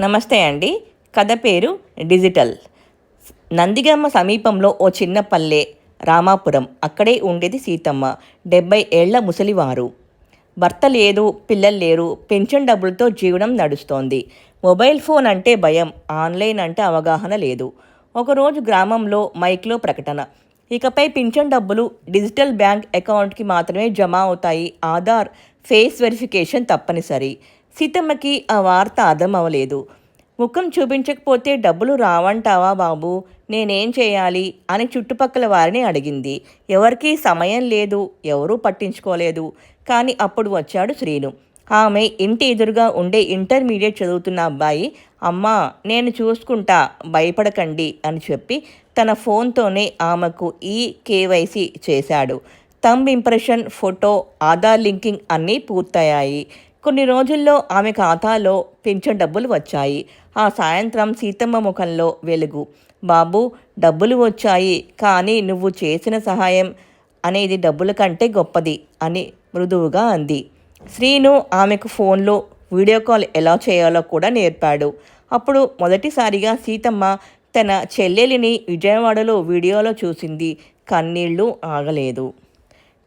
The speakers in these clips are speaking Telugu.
నమస్తే అండి. కథ పేరు డిజిటల్. నందిగమ్మ సమీపంలో ఓ చిన్న పల్లె రామాపురం అక్కడే ఉండేది సీతమ్మ డెబ్బై ఏళ్ళ ముసలివారు. భర్త లేదు పిల్లలు లేరు పెన్షన్ డబ్బులతో జీవనం నడుస్తోంది. మొబైల్ ఫోన్ అంటే భయం ఆన్లైన్ అంటే అవగాహన లేదు. ఒకరోజు గ్రామంలో మైక్లో ప్రకటన. ఇకపై పింఛన్ డబ్బులు డిజిటల్ బ్యాంక్ అకౌంట్కి మాత్రమే జమ అవుతాయి. ఆధార్ ఫేస్ వెరిఫికేషన్ తప్పనిసరి. సీతమ్మకి ఆ వార్త అర్థం అవ్వలేదు ముఖం చూపించకపోతే డబ్బులు రావంటావా బాబు? నేనేం చేయాలి? అని చుట్టుపక్కల వారిని అడిగింది. ఎవరికీ సమయం లేదు ఎవరూ పట్టించుకోలేదు. కానీ అప్పుడు వచ్చాడు శ్రీను. ఆమె ఇంటి ఎదురుగా ఉండే ఇంటర్మీడియట్ చదువుతున్న అబ్బాయి అమ్మా నేను చూసుకుంటా భయపడకండి అని చెప్పి తన ఫోన్తోనే ఆమెకు ఈ కేవైసీ చేశాడు. Thumb impression photo Aadhaar linking అన్నీ పూర్తయ్యాయి. కొన్ని రోజుల్లో ఆమె ఖాతాలో పెన్షన్ డబ్బులు వచ్చాయి. ఆ సాయంత్రం సీతమ్మ ముఖంలో వెలుగు. బాబు డబ్బులు వచ్చాయి కానీ నువ్వు చేసిన సహాయం అనేది డబ్బుల కంటే గొప్పది అని మృదువుగా అంది. శ్రీను ఆమెకు ఫోన్లో వీడియో కాల్ ఎలా చేయాలో కూడా నేర్పాడు. అప్పుడు మొదటిసారిగా సీతమ్మ తన చెల్లెలిని విజయవాడలో వీడియోలో చూసింది. కన్నీళ్ళు ఆగలేదు.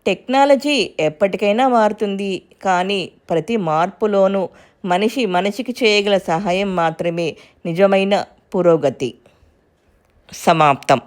టెక్నాలజీ ఎప్పటికైనా మారుతుంది కానీ ప్రతి మార్పులోనూ మనిషి మనిషికి చేయగల సహాయం మాత్రమే నిజమైన పురోగతి. సమాప్తం.